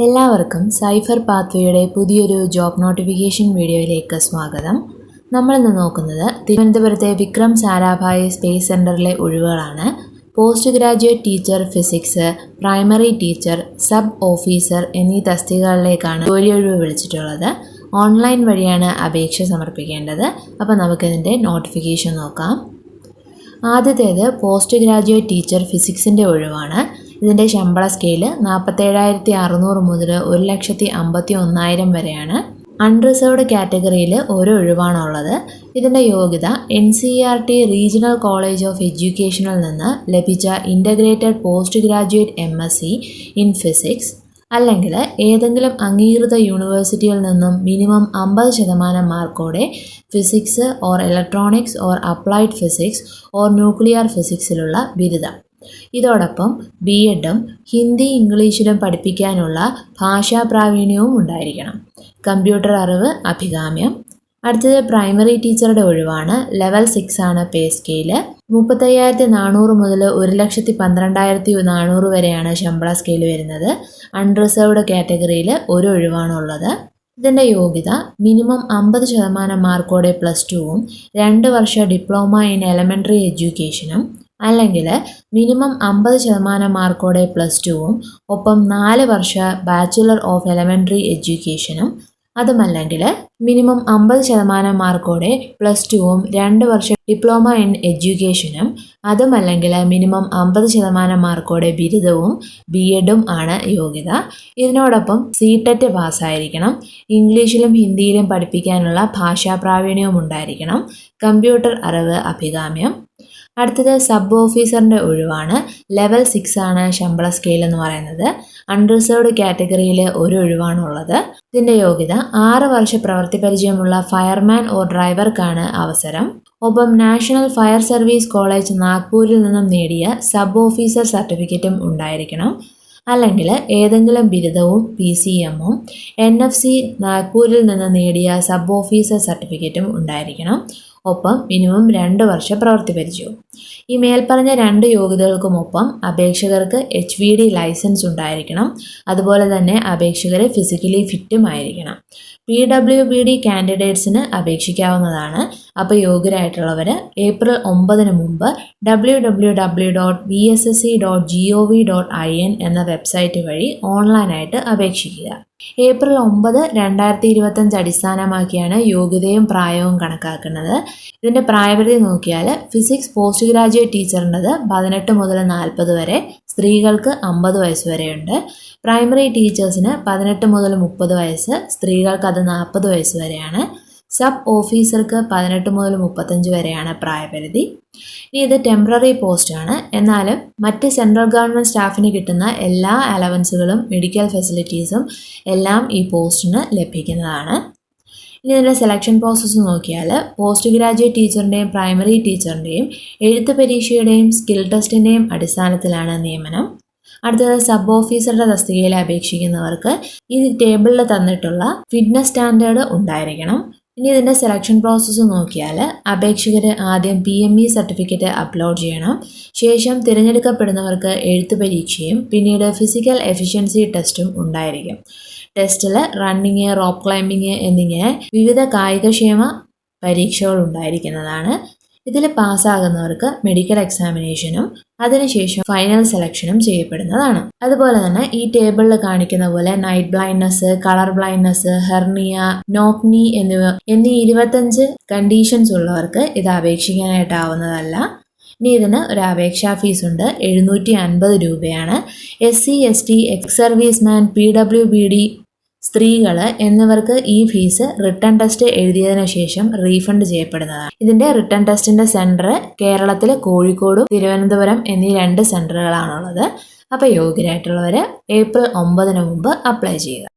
എല്ലാവർക്കും സൈഫർ പാത്വേയുടെ പുതിയൊരു job notification വീഡിയോയിലേക്ക് സ്വാഗതം. നമ്മളിന്ന് നോക്കുന്നത് തിരുവനന്തപുരത്തെ വിക്രം സാരാഭായ് സ്പേസ് സെന്ററിലെ ഒഴിവുകളാണ്. Post graduate teacher physics primary teacher sub officer എന്നീ തസ്തികകളിലേക്കാണ് ജോലിയൊഴിവ് വിളിച്ചിട്ടുള്ളത്. ഓൺലൈൻ വഴിയാണ് അപേക്ഷ സമർപ്പിക്കേണ്ടത്. അപ്പോൾ നമുക്കിതിന്റെ നോട്ടിഫിക്കേഷൻ നോക്കാം. ആദ്യത്തേത് പോസ്റ്റ് ഗ്രാജുവേറ്റ് ടീച്ചർ ഫിസിക്സിന്റെ ഒഴിവാണ്. ഇതിന്റെ ശമ്പള സ്കെയിൽ നാൽപ്പത്തേഴായിരത്തി അറുന്നൂറ് മുതൽ ഒരു ലക്ഷത്തി അമ്പത്തി ഒന്നായിരം വരെയാണ്. അൺറിസർവ്ഡ് കാറ്റഗറിയിൽ ഒരു ഒഴിവാണുള്ളത് ഇതിന്റെ യോഗ്യത N C R T regional college of എഡ്യൂക്കേഷനിൽ നിന്ന് ലഭിച്ച integrated post graduate M S C in physics അല്ലെങ്കിൽ ഏതെങ്കിലും അംഗീകൃത യൂണിവേഴ്സിറ്റിയിൽ നിന്നും മിനിമം അമ്പത് ശതമാനം മാർക്കോടെ physics or electronics or applied physics or nuclear ഫിസിക്സിലുള്ള ബിരുദം. ഇതോടൊപ്പം ബി എഡും ഹിന്ദി ഇംഗ്ലീഷിലും പഠിപ്പിക്കാനുള്ള ഭാഷാ പ്രാവീണ്യവും ഉണ്ടായിരിക്കണം. കമ്പ്യൂട്ടർ അറിവ് അഭികാമ്യം. അടുത്തത് പ്രൈമറി ടീച്ചറുടെ ഒഴിവാണ്. ലെവൽ സിക്സ് ആണ് പേ സ്കെയിൽ. മുപ്പത്തയ്യായിരത്തി നാനൂറ് മുതൽ ഒരു ലക്ഷത്തി പന്ത്രണ്ടായിരത്തി നാനൂറ് വരെയാണ് ശമ്പള സ്കെയിൽ വരുന്നത്. അൺറിസർവ്ഡ് കാറ്റഗറിയിൽ ഒരു ഒഴിവാണുള്ളത് ഇതിന്റെ യോഗ്യത മിനിമം അമ്പത് ശതമാനം മാർക്കോടെ പ്ലസ് ടുവും രണ്ട് വർഷ ഡിപ്ലോമ ഇൻ എലമെന്ററി എഡ്യൂക്കേഷനും അല്ലെങ്കിൽ മിനിമം അമ്പത് ശതമാനം മാർക്കോടെ പ്ലസ് ടുവും ഒപ്പം നാല് വർഷ ബാച്ചുലർ ഓഫ് എലമെന്ററി എഡ്യൂക്കേഷനും അതുമല്ലെങ്കിൽ മിനിമം അമ്പത് ശതമാനം മാർക്കോടെ പ്ലസ് ടുവും രണ്ട് വർഷം ഡിപ്ലോമ ഇൻ എഡ്യൂക്കേഷനും അതുമല്ലെങ്കിൽ മിനിമം അമ്പത് ശതമാനം മാർക്കോടെ ബിരുദവും ബി എഡും ആണ് യോഗ്യത. ഇതിനോടൊപ്പം സി ടെറ്റ് പാസ്സായിരിക്കണം. ഇംഗ്ലീഷിലും ഹിന്ദിയിലും പഠിപ്പിക്കാനുള്ള ഭാഷാ പ്രാവീണ്യവും ഉണ്ടായിരിക്കണം. കമ്പ്യൂട്ടർ അറിവ് അഭികാമ്യം. അടുത്തത് സബ് ഓഫീസറിന്റെ ഒഴിവാണ്. ലെവൽ സിക്സ് ആണ് ശമ്പള സ്കെയിൽ എന്ന് പറയുന്നത്. അൺറിസർവ്ഡ് കാറ്റഗറിയിൽ ഒരു ഒഴിവാണുള്ളത് ഇതിന്റെ യോഗ്യത ആറ് വർഷ പ്രവൃത്തി പരിചയമുള്ള ഫയർമാൻ ഓർ ഡ്രൈവർക്കാണ് അവസരം. ഒപ്പം നാഷണൽ ഫയർ സർവീസ് കോളേജ് നാഗ്പൂരിൽ നിന്നും നേടിയ സബ് ഓഫീസർ സർട്ടിഫിക്കറ്റും ഉണ്ടായിരിക്കണം. അല്ലെങ്കിൽ ഏതെങ്കിലും ബിരുദവും പി സി എമ്മും എൻ എഫ് സി നാഗ്പൂരിൽ നിന്ന് നേടിയ സബ് ഓഫീസർ സർട്ടിഫിക്കറ്റും ഉണ്ടായിരിക്കണം. ഒപ്പം മിനിമം രണ്ട് വർഷം പ്രവൃത്തി പരിചയവും. ഈ മേൽപ്പറഞ്ഞ രണ്ട് യോഗ്യതകൾക്കുമൊപ്പം അപേക്ഷകർക്ക് എച്ച് വി ഡി ലൈസൻസ് ഉണ്ടായിരിക്കണം. അതുപോലെ തന്നെ അപേക്ഷകരെ ഫിസിക്കലി ഫിറ്റും ആയിരിക്കണം. പി ഡബ്ല്യു ബി ഡി കാൻഡിഡേറ്റ്സിന് അപേക്ഷിക്കാവുന്നതാണ് അപ്പോൾ യോഗ്യരായിട്ടുള്ളവർ ഏപ്രിൽ ഒമ്പതിന് മുമ്പ് W W W dot B S S C dot G O V dot I N എന്ന വെബ്സൈറ്റ് വഴി ഓൺലൈനായിട്ട് അപേക്ഷിക്കുക. ഏപ്രിൽ ഒമ്പത് രണ്ടായിരത്തി ഇരുപത്തഞ്ച് അടിസ്ഥാനമാക്കിയാണ് യോഗ്യതയും പ്രായവും കണക്കാക്കുന്നത്. ഇതിന്റെ പ്രായപരിധി നോക്കിയാൽ ഫിസിക്സ് പോസ്റ്റ് ഗ്രാജുവേറ്റ് ടീച്ചറിന്റെത് പതിനെട്ട് മുതൽ നാൽപ്പത് വരെ സ്ത്രീകൾക്ക് അമ്പത് വയസ്സ് വരെയുണ്ട്. പ്രൈമറി ടീച്ചേഴ്സിന് പതിനെട്ട് മുതൽ മുപ്പത് വയസ്സ് സ്ത്രീകൾക്ക് അത് നാൽപ്പത് വയസ്സ് വരെയാണ്. സബ് ഓഫീസർക്ക് പതിനെട്ട് മുതൽ മുപ്പത്തഞ്ച് വരെയാണ് പ്രായപരിധി. ഇനി ഇത് ടെമ്പററി പോസ്റ്റാണ്. എന്നാലും മറ്റ് സെൻട്രൽ ഗവൺമെന്റ് സ്റ്റാഫിന് കിട്ടുന്ന എല്ലാ അലവൻസുകളും മെഡിക്കൽ ഫെസിലിറ്റീസും എല്ലാം ഈ പോസ്റ്റിന് ലഭിക്കുന്നതാണ്. ഇനി ഇതിന്റെ സെലക്ഷൻ പ്രോസസ്സ് നോക്കിയാൽ പോസ്റ്റ് ഗ്രാജുവേറ്റ് ടീച്ചറിന്റെയും പ്രൈമറി ടീച്ചറിന്റെയും എഴുത്ത് പരീക്ഷയുടെയും സ്കിൽ ടെസ്റ്റിന്റെയും അടിസ്ഥാനത്തിലാണ് നിയമനം. അടുത്തത് സബ് ഓഫീസറുടെ തസ്തികയിൽ അപേക്ഷിക്കുന്നവർക്ക് ഈ ടേബിളിൽ തന്നിട്ടുള്ള ഫിറ്റ്നസ് സ്റ്റാൻഡേർഡ് ഉണ്ടായിരിക്കണം. ഇനി ഇതിന്റെ സെലക്ഷൻ പ്രോസസ്സ് നോക്കിയാൽ അപേക്ഷകർ ആദ്യം P M E certificate upload ചെയ്യണം. ശേഷം തിരഞ്ഞെടുക്കപ്പെടുന്നവർക്ക് എഴുത്ത് പരീക്ഷയും പിന്നീട് ഫിസിക്കൽ എഫിഷ്യൻസി ടെസ്റ്റും ഉണ്ടായിരിക്കും. ടെസ്റ്റിൽ റണ്ണിങ് റോപ്പ് ക്ലൈമ്പിങ് എന്നിങ്ങനെ വിവിധ കായികക്ഷേമ പരീക്ഷകൾ ഉണ്ടായിരിക്കുന്നതാണ്. ഇതിൽ പാസ്സാകുന്നവർക്ക് മെഡിക്കൽ എക്സാമിനേഷനും അതിനുശേഷം ഫൈനൽ സെലക്ഷനും ചെയ്യപ്പെടുന്നതാണ്. അതുപോലെ തന്നെ ഈ ടേബിളിൽ കാണിക്കുന്ന പോലെ night blindness colour blindness hernia നോക്നി എന്നിവ എന്നീ ഇരുപത്തഞ്ച് കണ്ടീഷൻസ് ഉള്ളവർക്ക് ഇത് അപേക്ഷിക്കാനായിട്ടാവുന്നതല്ല. ഇനി ഇതിന് ഒരു അപേക്ഷാ ഫീസ് ഉണ്ട്. എഴുന്നൂറ്റി അൻപത് രൂപയാണ്. S C S T ex serviceman P W B D സ്ത്രീകൾ എന്നിവർക്ക് ഈ ഫീസ് റിട്ടേൺ ടെസ്റ്റ് എഴുതിയതിനു ശേഷം റീഫണ്ട് ചെയ്യപ്പെടുന്നതാണ്. ഇതിന്റെ റിട്ടേൺ ടെസ്റ്റിന്റെ സെന്റർ കേരളത്തിലെ കോഴിക്കോടും തിരുവനന്തപുരം എന്നീ രണ്ട് സെന്ററുകളാണുള്ളത് അപ്പോൾ യോഗ്യരായിട്ടുള്ളവർ ഏപ്രിൽ ഒമ്പതിന് മുമ്പ് അപ്ലൈ ചെയ്യുക.